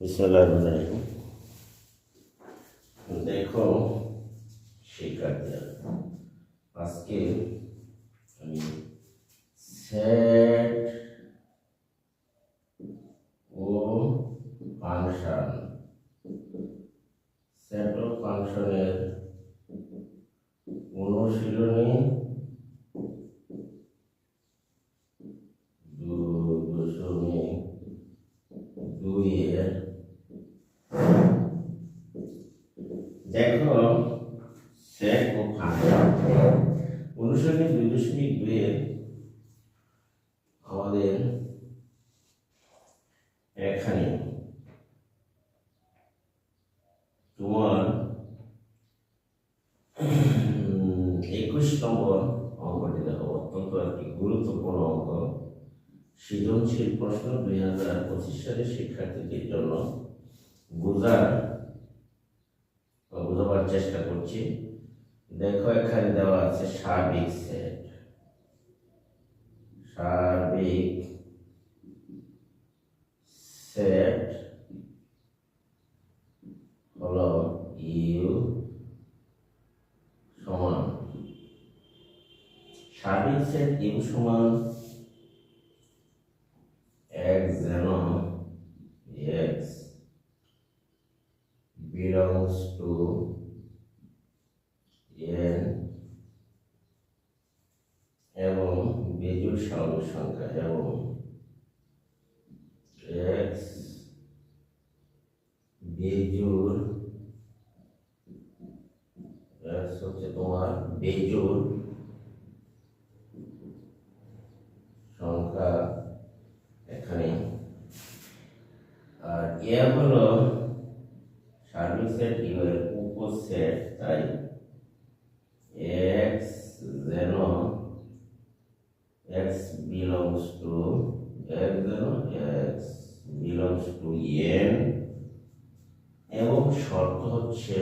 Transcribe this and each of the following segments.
বিসমুল্লাহ দেখো শিক্ষার্থীরা আজকে আমি সেট ও ফাংশন সেট ও ফাংশনের অনুশীলনী সৃজনশীল প্রশ্ন দুই হাজার পঁচিশ সালের শিক্ষার্থীদের জন্য বোঝার বোঝাবার চেষ্টা করছি। দেখো, এখানে দেওয়া আছে সার্বিক সেট। সার্বিক সেট হলো ইউ সমান। সার্বিক সেট ইউ সমান x যেন x belongs to n. এবং বেজোড় সংখ্যা এবং x বেজোড় x হচ্ছে তোমার বেজোড় সংখ্যা এখানে আর এ হলো সার্বিক সেট ইউ এর উপসেট তাই এক্স যেন এক্স বিলংস টু এক্স যেন এক্স বিলংস টু এন এবং শর্ত হচ্ছে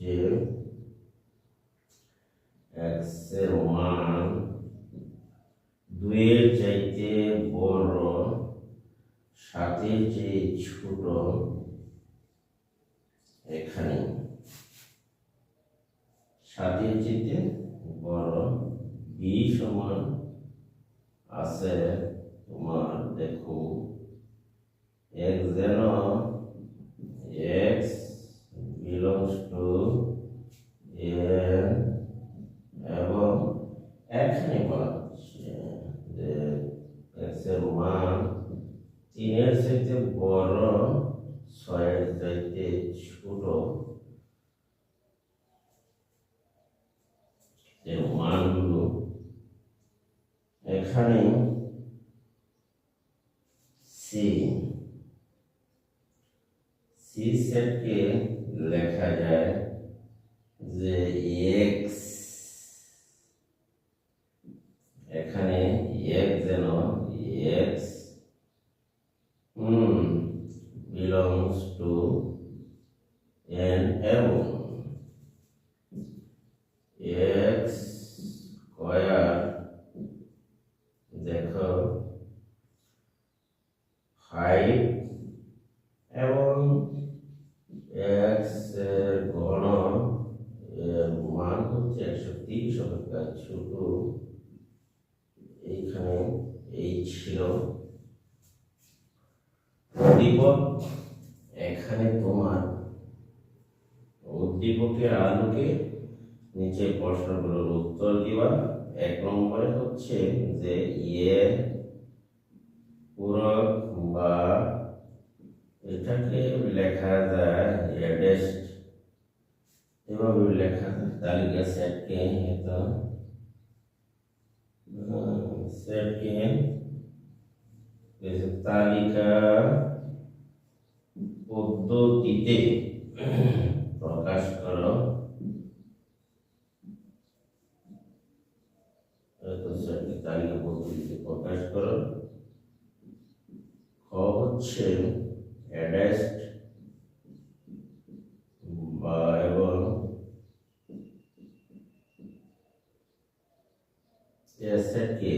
যে এক্সের মান দুইয়ের চাইতে বড়, সাতের চেয়ে ছোট এখানে। সাতের চাইতে বড়, বি সমান আছে তোমার দেখো এক যেন x belongs to n, এবং এখানে বলা হচ্ছে। যে x এর মান তিনের চাইতে বড় ছয়ের চাইতে ছোট যে মানগুলো এখানে সি সি সেটকে লেখা যায় যে এক্স এখানে এক যেন x hmm belongs to N এবং এক্স স্কয়ার দেখো ফাইভ এবং এক্সের গণ এর মান হচ্ছে একশো ছোট এইখানে এই ছিল। উদ্দীপক, এখানে তোমার। উদ্দীপকের আলোকে নিচে প্রশ্নগুলোর উত্তর দিবা। এক নম্বরে হচ্ছে যে ইয়ে পূরক বা এটাকে লেখা যায় এডেস্ট এভাবে লেখা যায় তালিকা সেটকে এটা সেটকে তালিকা পদ্ধতিতে প্রকাশ করো তো সেটকে তালিকা পদ্ধতিতে প্রকাশ করো খ হচ্ছে অ্যাডাস্ট বা এবং সেটকে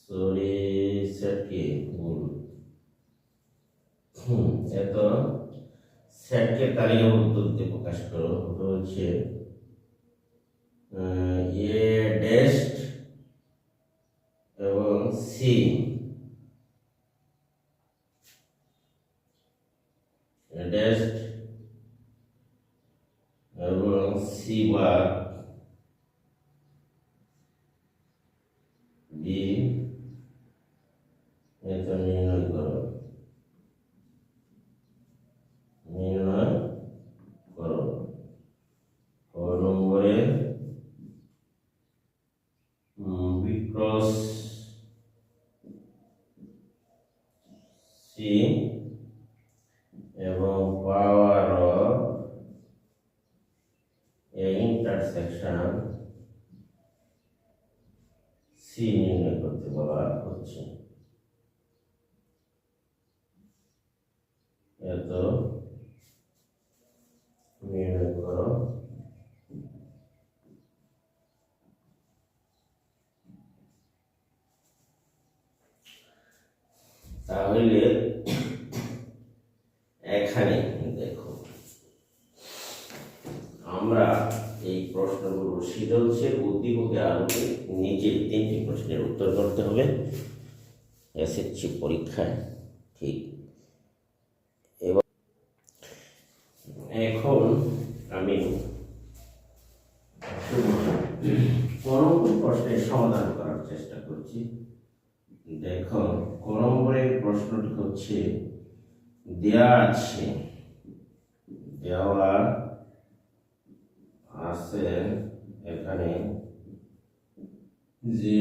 সরি সেটকে ভুল হুম এত সেটকে তালিকাবদ্ধ দিয়ে প্রকাশ করো ওটা হচ্ছে এ ডেস্ট এবং সি। ডেস্ট এবং সি বার বি এটা নির্ণয় করো নির্ণয় করো ক নম্বরে বিক্রস সি এবং পাওয়ার অফ ইন্টারসেকশন সি নির্ণয় করতে বলা হচ্ছে এত। নির্ণয় করো। তাহলে এখানে দেখো, আমরা এই প্রশ্নগুলো সৃজনশীল উদ্দীপকে আলোকে নিজের তিনটি প্রশ্নের উত্তর করতে হবে। এসএসসি পরীক্ষায়। দেখো ক নম্বরের প্রশ্নটি হচ্ছে, দেয়া আছে দেওয়া আছে এখানে যে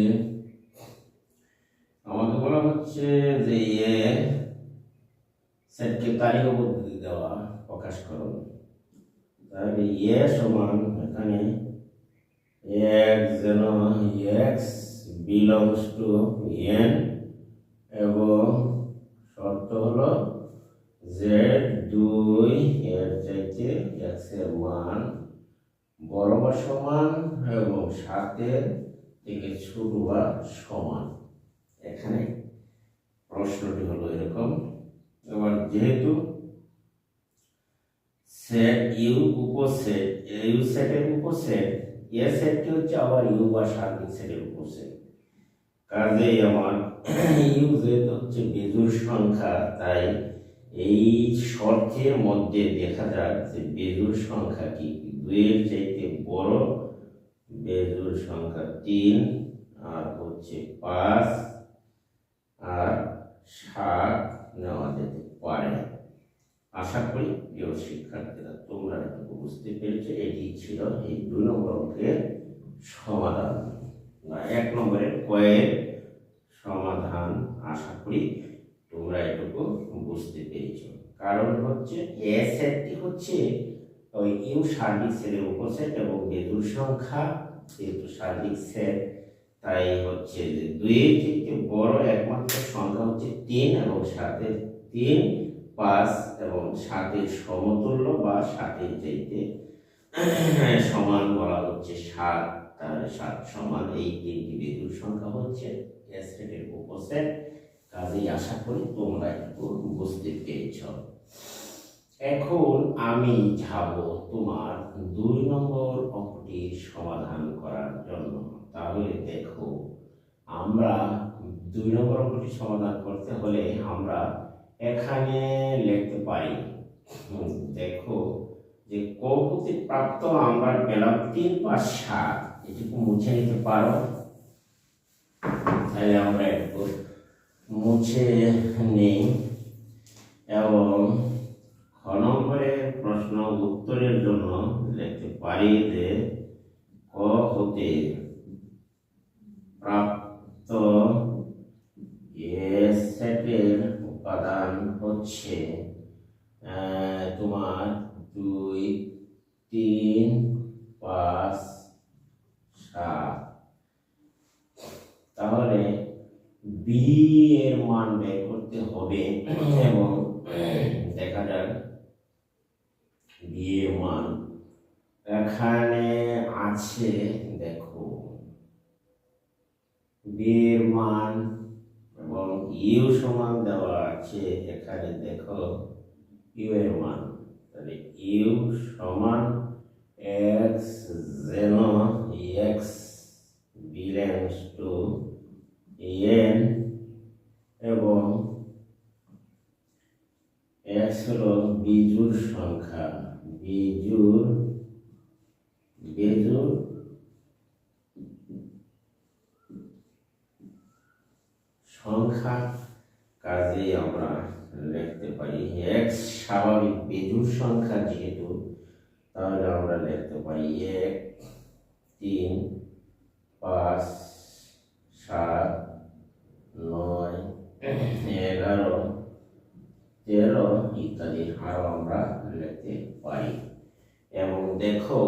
আমাকে বলা হচ্ছে যে এ সেটকে তালিকা পদ্ধতি দেওয়া প্রকাশ করো তাহলে এ সমান এখানে এক্স যেন এক্স বিলংস টু এন এবং শর্ত হলো জেড দুই এর চাইতে এক্সের মান বড় বা সমান এবং সাতের থেকে ছোট বা সমান। এখানে প্রশ্নটি হলো এরকম। এবার যেহেতু সেট ইউ উপসেট ইউ সেটের উপসেট এ সেটটি হচ্ছে আবার ইউ বা সার্বিক সেটের উপসেট। কাজেই আমার ইউ যেহেতু হচ্ছে বেজুর সংখ্যা, তাই এই শর্তের মধ্যে দেখা যাক যে বেজুর সংখ্যা কি দুইয়ের চাইতে বড় বেজুর সংখ্যা তিন, আর হচ্ছে পাঁচ, আর সাত নেওয়া যেতে পারে। আশা করি প্রিয় শিক্ষার্থীরা, তোমরা বুঝতে পেরেছ, এটি ছিল এই দুই নম্বর অঙ্কের সমাধান। এক নম্বরের কয়েক সমাধান আশা করি তোমরা এটুকু বুঝতে পেরেছ। কারণ হচ্ছে এ সেটটি হচ্ছে ওই ইউ সার্বিক সেটের উপসেট এবং বেদুর সংখ্যা, যেহেতু সার্বিক সেট, তাই হচ্ছে যে দুইয়ের থেকে বড় একমাত্র সংখ্যা হচ্ছে তিন এবং সাতের তিন পাঁচ এবং সাতের সমতুল্য বা সাতের চাইতে সমান বলা হচ্ছে সাত। তাহলে সাত সমান এই তিনটি বিদ্যুৎ সংখ্যা হচ্ছে সেটের উপসেট কাজেই আশা করি তোমরা একটু বুঝতে পেরেছ এখন আমি যাব তোমার দুই নম্বর অঙ্কটির সমাধান করার জন্য। তাহলে দেখো, আমরা দুই নম্বর অঙ্কটি সমাধান করতে হলে আমরা এখানে লিখতে পারি দেখো যে কৌপতি প্রাপ্ত আমরা পেলাম তিন পাঁচ সাত, এটুকু মুছে নিতে পারো। তাহলে আমরা একটু মুছে নেই এবং খ নম্বরের প্রশ্ন উত্তরের জন্য লিখতে পারি যে ক হতে প্রাপ্ত সেটের উপাদান হচ্ছে তোমার দুই, তিন, পাঁচ, সাত। তাহলে বি এর মান বের করতে হবে এবং দেখা যাক বি এর মান এখানে আছে, দেখো। বি এর মান এবং ইউ সমান দেওয়া আছে, এখানে দেখো ইউ এর মান। তাহলে ইউ সমান এক্স যেন এক্স বিলংস টু এন এবং এক্স হলো বিজুর সংখ্যা। বিজুর বিজুর সংখ্যা কাজে আমরা লিখতে পারি এক্স স্বাভাবিক বিজুর সংখ্যা যেহেতু, তাহলে আমরা লিখতে পারি এক, তিন, পাঁচ, সাত এগারো তেরো ইত্যাদি আরও আমরা লিখতে পারি। এবং দেখো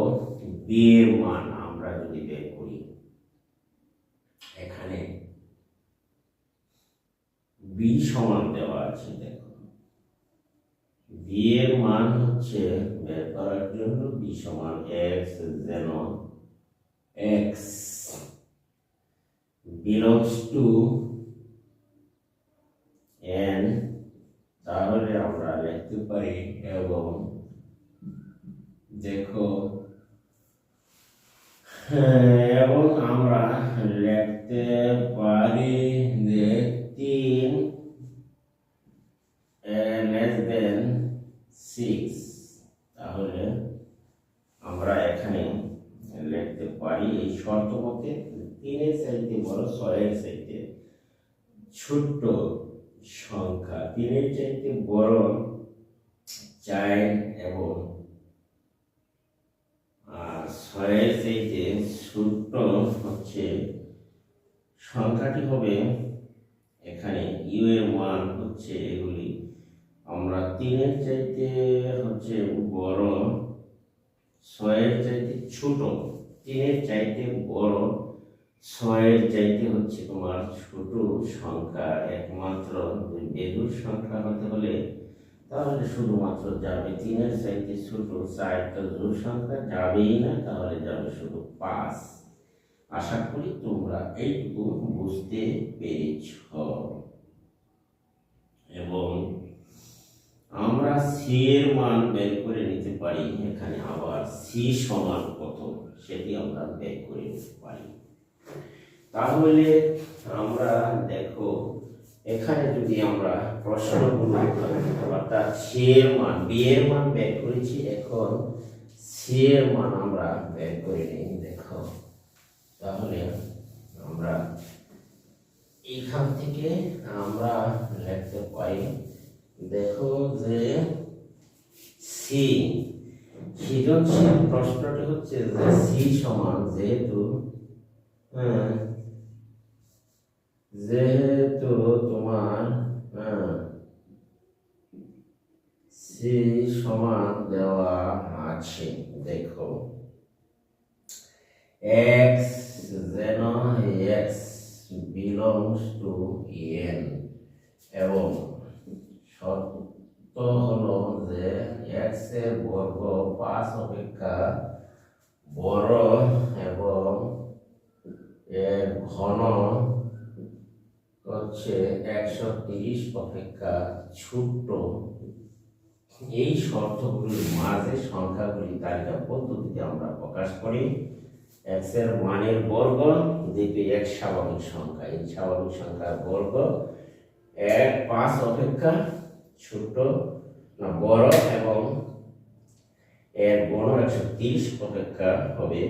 বিয়ের মান আমরা যদি বের করি, এখানে বি সমান দেওয়া আছে, দেখো। বি এর মান হচ্ছে বের করার জন্য বি সমান এক্স যেন এক্স। বিলংস টু এন তাহলে আমরা লিখতে পারি এবং দেখো, এবং আমরা লিখতে পারি যে তিন লেস দেন সিক্স তাহলে আমরা এখানে লিখতে পারি এই শর্ত মতে তিনের চাইতে বড় ছয়ের চাইতে ছোট্ট সংখ্যা। তিনের চাইতে বড় চার এবং, আর ছয়ের চাইতে ছোট্ট হচ্ছে, সংখ্যাটি হবে এখানে ইউ এর মান হচ্ছে এগুলি। আমরা তিনের চাইতে হচ্ছে বড়, ছয়ের চাইতে ছোট, তিনের চাইতে বড় ছয়ের চাইতে হচ্ছে তোমার ছোট সংখ্যা একমাত্র বেদুর সংখ্যা হতে হলে তাহলে শুধুমাত্র যাবে তিনের চাইতে ছোট চারটা জোর সংখ্যা, যাবেই না, তাহলে যাবে শুধু পাঁচ। আশা করি তোমরা এইটুকু বুঝতে পেরেছ। এবং আমরা সি এর মান বের করে নিতে পারি, এখানে আবার সি সমান কত, সেটি আমরা বের করে নিতে পারি। তাহলে আমরা দেখো এখানে যদি আমরা প্রশ্নগুলো অর্থাৎ সি এর মান বি এর মান বের করেছি এখন সি এর মান আমরা বের করে নিই দেখো। তাহলে আমরা এখান থেকে আমরা লিখতে পারি দেখো যে সি সৃজনশীল প্রশ্নটি হচ্ছে যে সি সমান যেহেতু হ্যাঁ, যেহেতু তোমার হ্যাঁ, সি সমান দেওয়া আছে দেখো। x যেন x belongs এবং শর্ত হলো যে x এর বর্গ পাঁচ অপেক্ষা বড় এবং এর ঘন হচ্ছে একশো তিরিশ অপেক্ষা ছোট্ট। এই শর্তগুলির মাঝে সংখ্যাগুলি তালিকা পদ্ধতিতে আমরা প্রকাশ করি। এক্সের মানের বর্গ দ্বীপে এক স্বাভাবিক সংখ্যা, এই স্বাভাবিক সংখ্যার বর্গ এক পাঁচ অপেক্ষা ছোট না বড় এবং এর বড় একশো তিরিশ অপেক্ষা হবে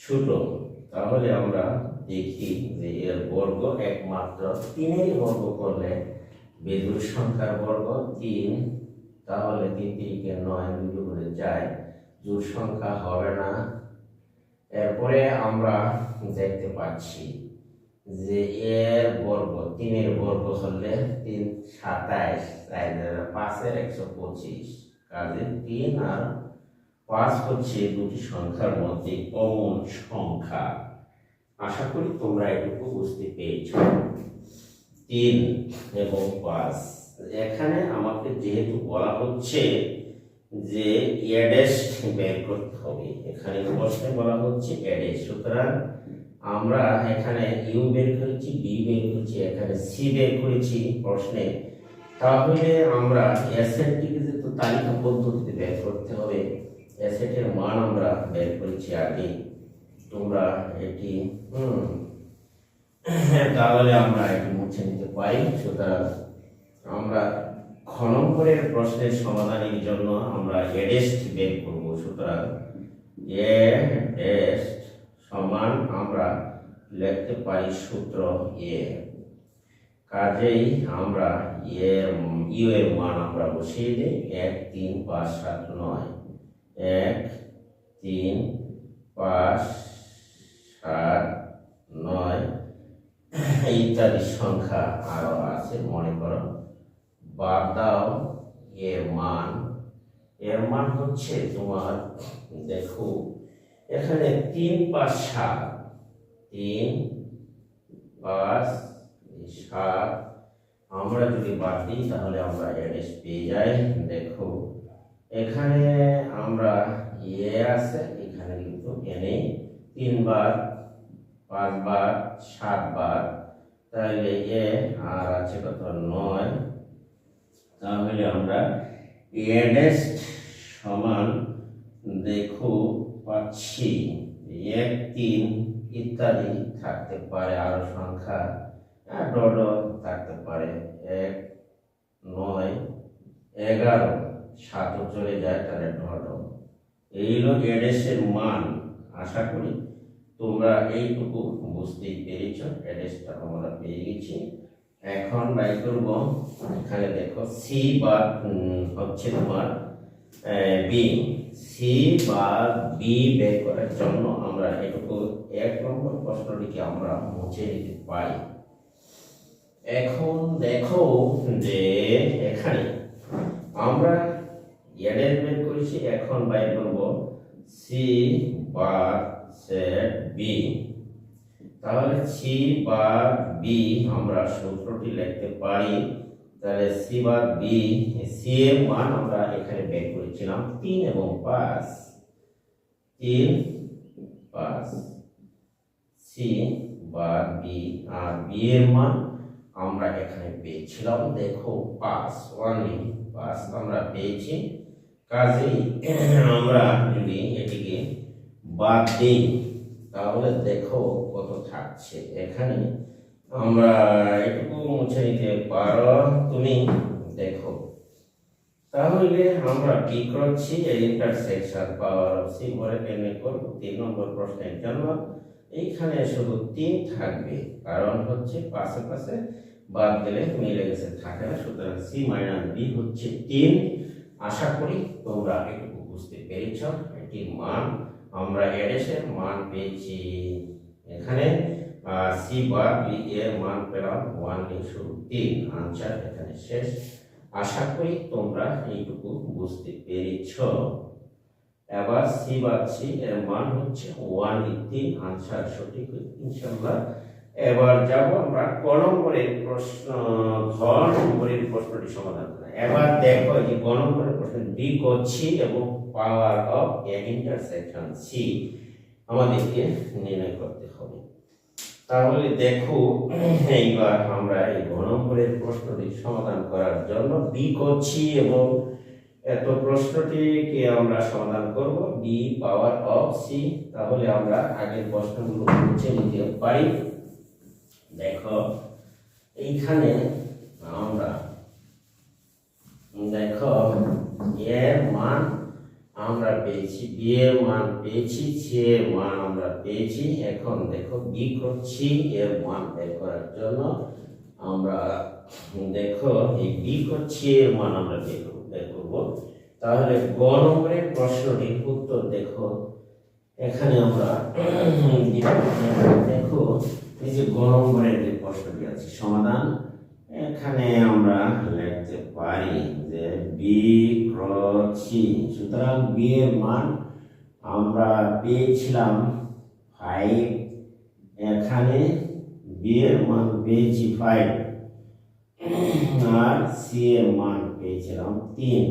ছোট। তাহলে আমরা দেখি যে এর বর্গ একমাত্র তিনেরই বর্গ করলে বেদুর সংখ্যার বর্গ তিন, তাহলে তিন তিরিকে নয় দুটো করে যায় জোর সংখ্যা হবে না। এরপরে আমরা দেখতে পাচ্ছি যে এর বর্গ, তিনের বর্গ হলে তিন সাতাইশ পাঁচের একশো পঁচিশ, কাজে তিন আর পাঁচ হচ্ছে দুটি সংখ্যার মধ্যে কমন সংখ্যা। আশা করি তোমরা এটুকু বুঝতে পেরেছ। তিন এবং পাঁচ। এখানে আমাকে যেহেতু বলা হচ্ছে যে এডেস বের করতে হবে, এখানে প্রশ্নে বলা হচ্ছে এডেস সুতরাং আমরা এখানে ইউ বের করেছি, বি বের করেছি, এখানে সি বের করেছি প্রশ্নে। তাহলে আমরা অ্যাসেটটিকে যেহেতু তালিকা পদ্ধতিতে বের করতে হবে, অ্যাসেটের মান আমরা বের করেছি আগে। তোমরা এটি তাহলে আমরা এটি মুছে নিতে পারি। সুতরাং আমরা খ নম্বরের প্রশ্নের সমাধানের জন্য আমরা এডেস্ট বের করব। সুতরাং এ ডেস্ট সমান আমরা লিখতে পারি সূত্র এ কাজেই আমরা এর ইউ এর মান আমরা বসিয়ে দিই। এক, তিন, পাঁচ, সাত, নয়। এক, তিন, পাঁচ সাত নয় ইত্যাদি সংখ্যা আরও আছে, মনে করো। বাদ দাও এর মান। এর মান হচ্ছে তোমার, দেখো, এখানে তিন পাঁচ সাত। তিন পাঁচ সাত। আমরা যদি বাদ দিই, তাহলে আমরা অ্যাড্রেস পেয়ে যাই। দেখো, এখানে আমরা এ আছে, এখানে কিন্তু এনে তিনবার পাঁচবার, সাতবার। তাহলে এ আর আছে কত? নয়। তাহলে আমরা এডেস্ট সমান দেখো পাচ্ছি। এক, তিন ইত্যাদি থাকতে পারে, আরও সংখ্যা ডট থাকতে পারে। এক, নয়, এগারো, সাতও চলে যায়, তাহলে ডট এই হলো এডেসের মান, আশা করি। তোমরা এইটুকু বুঝতেই পেরেছ, অ্যাড্রেসটা আমরা পেয়ে গেছি। এখন বাই করব, এখানে দেখো সি বা হচ্ছে তোমার বি সি বা বি বের করার জন্য আমরা এটুকু এক নম্বর প্রশ্নটিকে আমরা মুছে দিতে পারি। এখন দেখো যে এখানে আমরা এডের বের করেছি, এখন বাইর করব সি বা সেট বি তাহলে সি বা বি আমরা সূত্রটি লিখতে পারি। তাহলে সি বা বি, সি এর মান আমরা এখানে বের করেছিলাম তিন এবং পাঁচ। তিন, পাঁচ। সি বা বি আর বি এর মান আমরা এখানে পেয়েছিলাম, দেখো পাঁচ ওয়ানলি পাঁচ আমরা পেয়েছি। কাজেই আমরা যদি এটিকে বাদ দিই তাহলে দেখো কত থাকছে। এখানে আমরা এটুকু মুছে নিতে পারো। তুমি দেখো। তাহলে আমরা কি করছি? এই ইন্টারসেকশন পাওয়ার অফ সি বলে নির্ণয় করব। তিন নম্বর প্রশ্নের জন্য এইখানে শুধু তিন থাকবে। কারণ হচ্ছে পাশে পাশে বাদ দিলে মিলে গেছে, থাকে না। সুতরাং সি মাইনাস বি হচ্ছে তিন। আশা করি তোমরা এটুকু বুঝতে পেরেছ। এটির মান আমরা এডেসের মান পেয়েছি এখানে সি বা বি এর মান পেলাম ওয়ান ইন্টু তিন। আনসার এখানে শেষ। আশা করি তোমরা এইটুকু বুঝতে পেরেছ। এবার সি বা সি এর মান হচ্ছে ওয়ান তিন। আনসার সঠিক ইনশাল্লাহ এবার যাব আমরা ক নম্বরের প্রশ্ন, ঘ নম্বরের প্রশ্নটি সমাধান করা। এবার দেখো যে ক নম্বরের প্রশ্ন ডি করছি এবং power of A intersection C আমাদেরকে নির্ণয় করতে হবে। তাহলে দেখো, এইবার আমরা এই ঘ নম্বরের প্রশ্নটি সমাধান করার জন্য বি করছি এবং এত প্রশ্নটিকে আমরা সমাধান করব। বি পাওয়ার অফ সি তাহলে আমরা আগের প্রশ্নগুলো মুছে নিতে পারি। দেখো, এইখানে আমরা, দেখো এর মান আমরা পেয়েছি বি এর মান পেয়েছি সি এর মান আমরা পেয়েছি, এখন দেখো বি করছি এর মান বের করার জন্য আমরা দেখো এই বি করছি এর মান আমরা বের করব বের করব। তাহলে গ নম্বরের প্রশ্নটির উত্তর দেখো। এখানে আমরা দেখো এই যে গ নম্বরের যে প্রশ্নটি আছে, সমাধান। এখানে আমরা পারি যে বি ক্রস সি সুতরাং বি এর মান আমরা পেয়েছিলাম ফাইভ এখানে বি এর মান পেয়েছি ফাইভ আর সি এর মান পেয়েছিলাম তিন।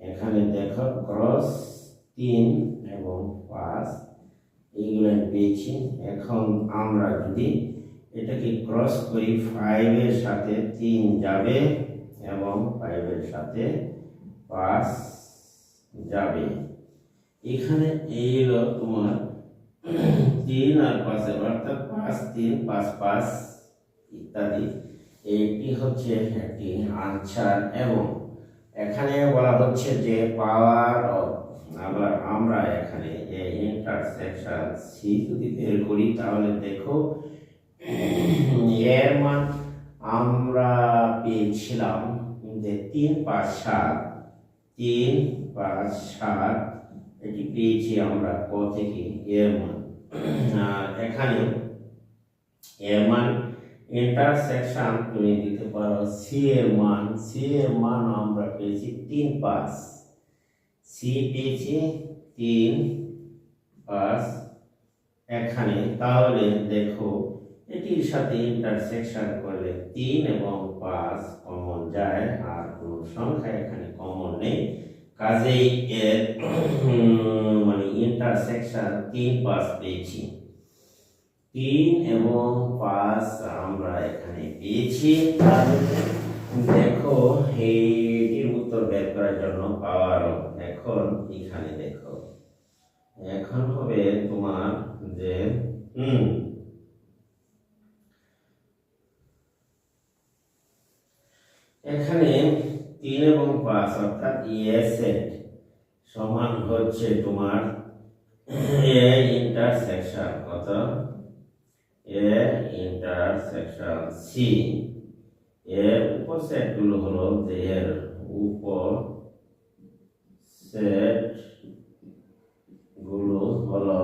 এখানে দেখো ক্রস তিন এবং পাঁচ। এইগুলো পেয়েছি। এখন আমরা যদি এটাকে ক্রস করি ফাইভের সাথে তিন যাবে। এবং ফাইভের সাথে পাঁচ যাবে। এখানে এই হলো তোমার তিন আর পাঁচের অর্থাৎ পাঁচ তিন, পাঁচ পাঁচ ইত্যাদি। এটি হচ্ছে একটি আনসার এবং এখানে বলা হচ্ছে যে পাওয়ার অফ আবার আমরা এখানে এই ইন্টারসেকশন সি যদি বের করি, তাহলে দেখো এর মান আমরা পেয়েছিলাম যে তিন পাঁচ সাত, তিন পাঁচ সাত, এটি পেয়েছি আমরা ক থেকে এর মান। আর এখানে এর মান ইন্টারসেকশন তুমি দিতে পারো সি এর মান। সি এর মান আমরা পেয়েছি তিন পাঁচ। সি পেয়েছি তিন পাঁচ। এখানে তাহলে দেখো, এটির সাথে ইন্টারসেকশন করলে তিন এবং পাঁচ কমন যায় আর কোনো সংখ্যা এখানে কমন নেই। কাজেই এর মানে ইন্টারসেকশন তিন পাঁচ পেয়েছি। তিন এবং পাঁচ আমরা এখানে পেয়েছি। দেখো এইটির উত্তর বের করার জন্য পাওয়ার এখন এখানে দেখো। এখন হবে তোমার যে এখানে তিন এবং পাঁচ, অর্থাৎ ইয়ে সেট সমান হচ্ছে তোমার এ ইন্টারসেকশন কত? এ ইন্টারসেকশন সি এর উপসেটগুলো হলো এর উপর সেটগুলো হলো।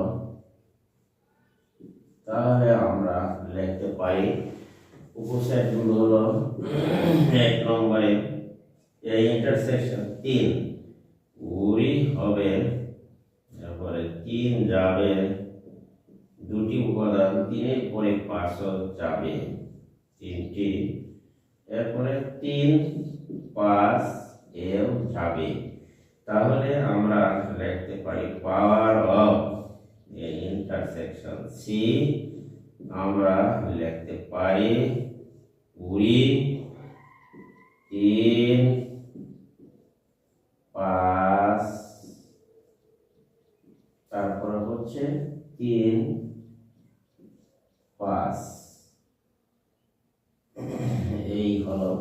তাহলে আমরা লিখতে পারি উপসেটগুলো হলো এক নম্বরে এই ইন্টারসেকশন তিন। কুড়ি হবে, তারপরে তিন যাবে, দুটি উপাদান তিনের পরে পাঁচশো যাবে। তিনটি, এরপরে তিন পাঁচ এও যাবে। তাহলে আমরা লিখতে পারি পাওয়ার অফ ইন্টারসেকশন সি আমরা লিখতে পারি কুড়ি তিন পাঁচ, তারপরে হচ্ছে তিন পাঁচ। এই হলো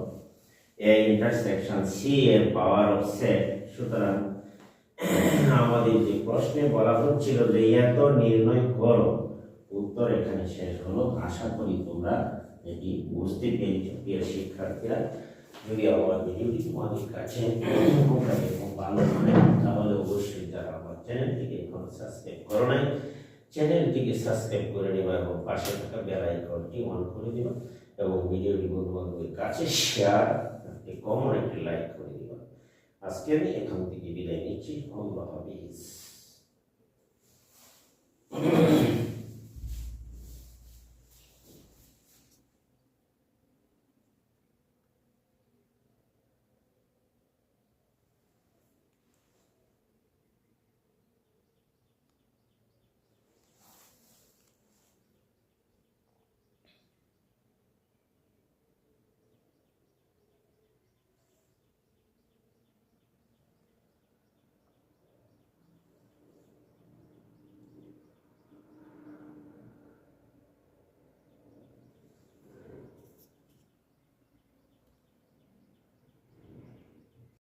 এই ইন্টারসেকশন সি এর পাওয়ার অফ সেট সুতরাং আমাদের যে প্রশ্নে বলা হচ্ছিল যে এত নির্ণয় করো উত্তর এখানে শেষ হলো। আশা করি তোমরা এটি বুঝতে পেরেছ। প্রিয় শিক্ষার্থীরা, যদি আমার ভিডিওটি তোমাদের কাছে ভালো মনে তাহলে অবশ্যই যারা আমার চ্যানেলটিকে এখন সাবস্ক্রাইব করো নাই, চ্যানেলটিকে সাবস্ক্রাইব করে নেবা এবং পাশে থাকা বেল আইকনটি অন করে দিবা এবং ভিডিওটি বন্ধু বান্ধবের কাছে শেয়ার একটি কমন একটি লাইক করে দিবা আজকে আমি এখান থেকে বিদায় নিচ্ছি। আল্লাহ হাফিজ।